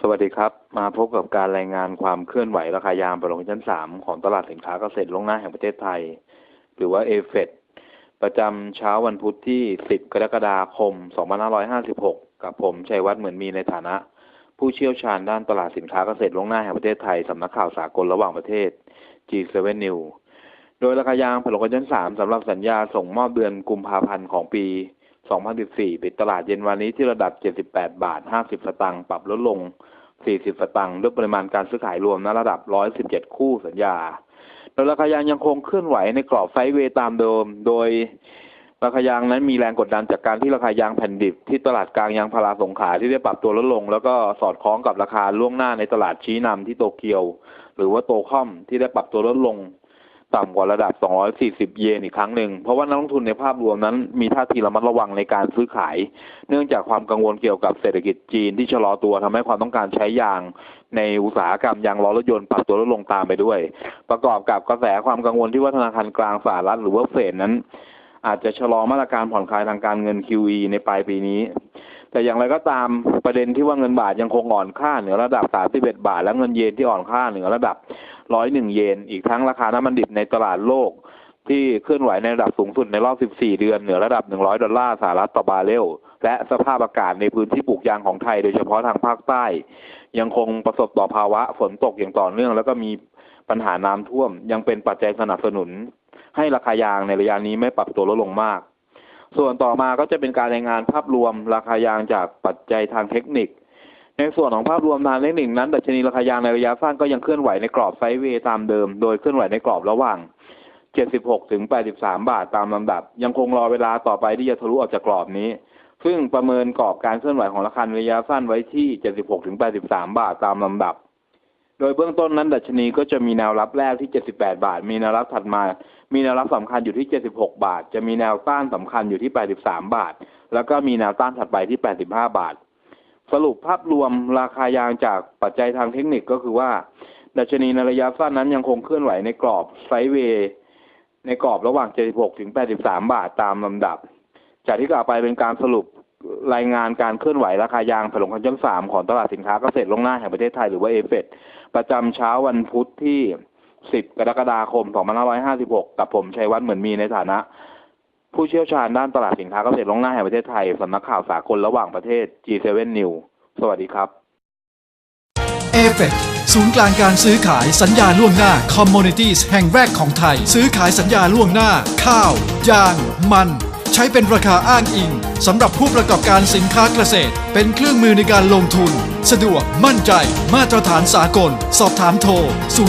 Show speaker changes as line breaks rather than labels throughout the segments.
สวัสดีครับ มาพบกับการรายงานความเคลื่อนไหวราคายางประลงชั้น3ของตลาดสินค้าเกษตรล่วงหน้าแห่งประเทศไทย หรือว่าเอเฟดประจำเช้าวันพุธที่ 10 กรกฎาคม 2556 กับผมชัยวัฒน์เหมือนมีในฐานะ ผู้เชี่ยวชาญด้านตลาดสินค้าเกษตรล่วงหน้าแห่งประเทศไทยสำนักข่าวสากลระหว่างประเทศ G7 New โดยราคายางผลกชั้น3สำหรับสัญญาส่งมอบเดือนกุมภาพันธ์ของปี 2014 ปิดตลาดเย็นวันนี้ที่ระดับ 78 บาท 50 สตางค์ ปรับลดลง 40 สตางค์ ด้วยปริมาณการซื้อขายรวมณระดับ 117 คู่สัญญา โดยราคายางยังคงเคลื่อนไหวในกรอบไซด์เวย์ตามเดิม โดยราคายางนั้นมีแรงกดดันจากการที่ราคายางแผ่นดิบที่ตลาดกลางยางพาราสงขลาที่ได้ปรับตัวลดลง แล้วก็สอดคล้องกับราคาล่วงหน้าในตลาดชี้นำที่โตเกียว หรือว่าโตคอมที่ได้ปรับตัวลดลง ต่ำกว่าระดับ 240 เยนอีกครั้งหนึ่ง เพราะว่านักลงทุนในภาพรวมนั้นมีท่าทีระมัดระวังในการซื้อขาย เนื่องจากความกังวลเกี่ยวกับเศรษฐกิจจีนที่ชะลอตัวทำให้ความต้องการใช้ยางในอุตสาหกรรมยางล้อรถยนต์ปรับตัวลดลงตามไปด้วย ประกอบกับกระแสความกังวลที่ว่าธนาคารกลางสหรัฐหรือว่าเฟดนั้น อาจจะชะลอมาตรการผ่อนคลายทางการเงิน QE ในปลายปีนี้ แต่อย่างไรก็ตามประเด็นที่ว่าเงินบาทยังคงอ่อนค่าเหนือระดับ 31 บาท และเงินเยนที่อ่อนค่าเหนือระดับ 101 เยน อีกทั้งราคาน้ำมันดิบในตลาดโลก ที่เคลื่อนไหวในระดับสูงสุดในรอบ 14 เดือนเหนือระดับ 100 ดอลลาร์สหรัฐต่อบาร์เรล และสภาพอากาศในพื้นที่ปลูกยางของไทย โดยเฉพาะทางภาคใต้ ยังคงประสบต่อภาวะฝนตกอย่างต่อเนื่อง แล้วก็มีปัญหาน้ำท่วม ยังเป็นปัจจัยสนับสนุน ให้ราคายางในระยะนี้ไม่ปรับตัวลดลงมาก ส่วนต่อมาก็จะเป็นการรายงานภาพรวมราคายางจากปัจจัยทางเทคนิค ในส่วนของภาพรวมทางเทคนิคนั้นดัชนีราคายางในระยะสั้นก็ยังเคลื่อนไหวในกรอบไซด์เวย์ตามเดิม โดยเคลื่อนไหวในกรอบระหว่าง 76 ถึง 83 บาทตามลำดับ ยังคงรอเวลาต่อไปที่จะทะลุออกจากกรอบนี้ ซึ่งประเมินกรอบการเคลื่อนไหวของราคาในระยะสั้นไว้ที่ 76 ถึง 83 บาทตามลำดับ โดยเบื้องต้นนั้นดัชนีก็จะมีแนวรับแรกที่ 78 บาท มีแนวรับถัดมา มีแนวรับสำคัญอยู่ที่ 76 บาท จะมีแนวต้านสำคัญอยู่ที่ 83 บาท แล้วก็มีแนวต้านถัดไปที่ 85 บาท สรุปภาพรวมราคายางจากปัจจัยทางเทคนิคก็คือว่า ดัชนีในระยะสั้นนั้นยังคงเคลื่อนไหวในกรอบไซด์เวย์ในกรอบระหว่าง 76 ถึง 83 บาทตามลำดับ จากที่กล่าวไปเป็นการสรุปรายงานการเคลื่อนไหวราคายางผลงชั้นสามของตลาดสินค้าเกษตรล่งหน้าแห่งประเทศไทยหรือว่าเอเฟดประจำเช้าวันพุธที่ 10 กรกฎาคม 2556 กับผมชัยวัฒน์เหมือนมีในฐานะ ผู้เชี่ยวชาญด้านตลาดสินค้าเกษตรล่วงหน้าแห่งประเทศไทย สำนักข่าวสากลระหว่างประเทศ G7 New สวัสดีครับ
เอเฟศูนย์กลางการซื้อขายสัญญาล่วงหน้า Commodities แห่งแรกของไทย ซื้อขายสัญญาล่วงหน้า ข้าว ยาง มัน ใช้เป็นราคาอ้างอิงสำหรับผู้ประกอบการสินค้าเกษตร เป็นเครื่องมือในการลงทุน สะดวกมั่นใจ มาตรฐานสากล สอบถามโทร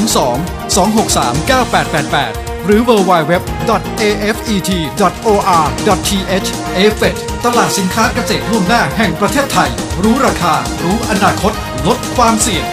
02 263 9888 หรือ www.afet.or.th เอเฟตลาดสินค้าเกษตรล่วงหน้าแห่งประเทศไทย รู้ราคา รู้อนาคต ลดความเสี่ยง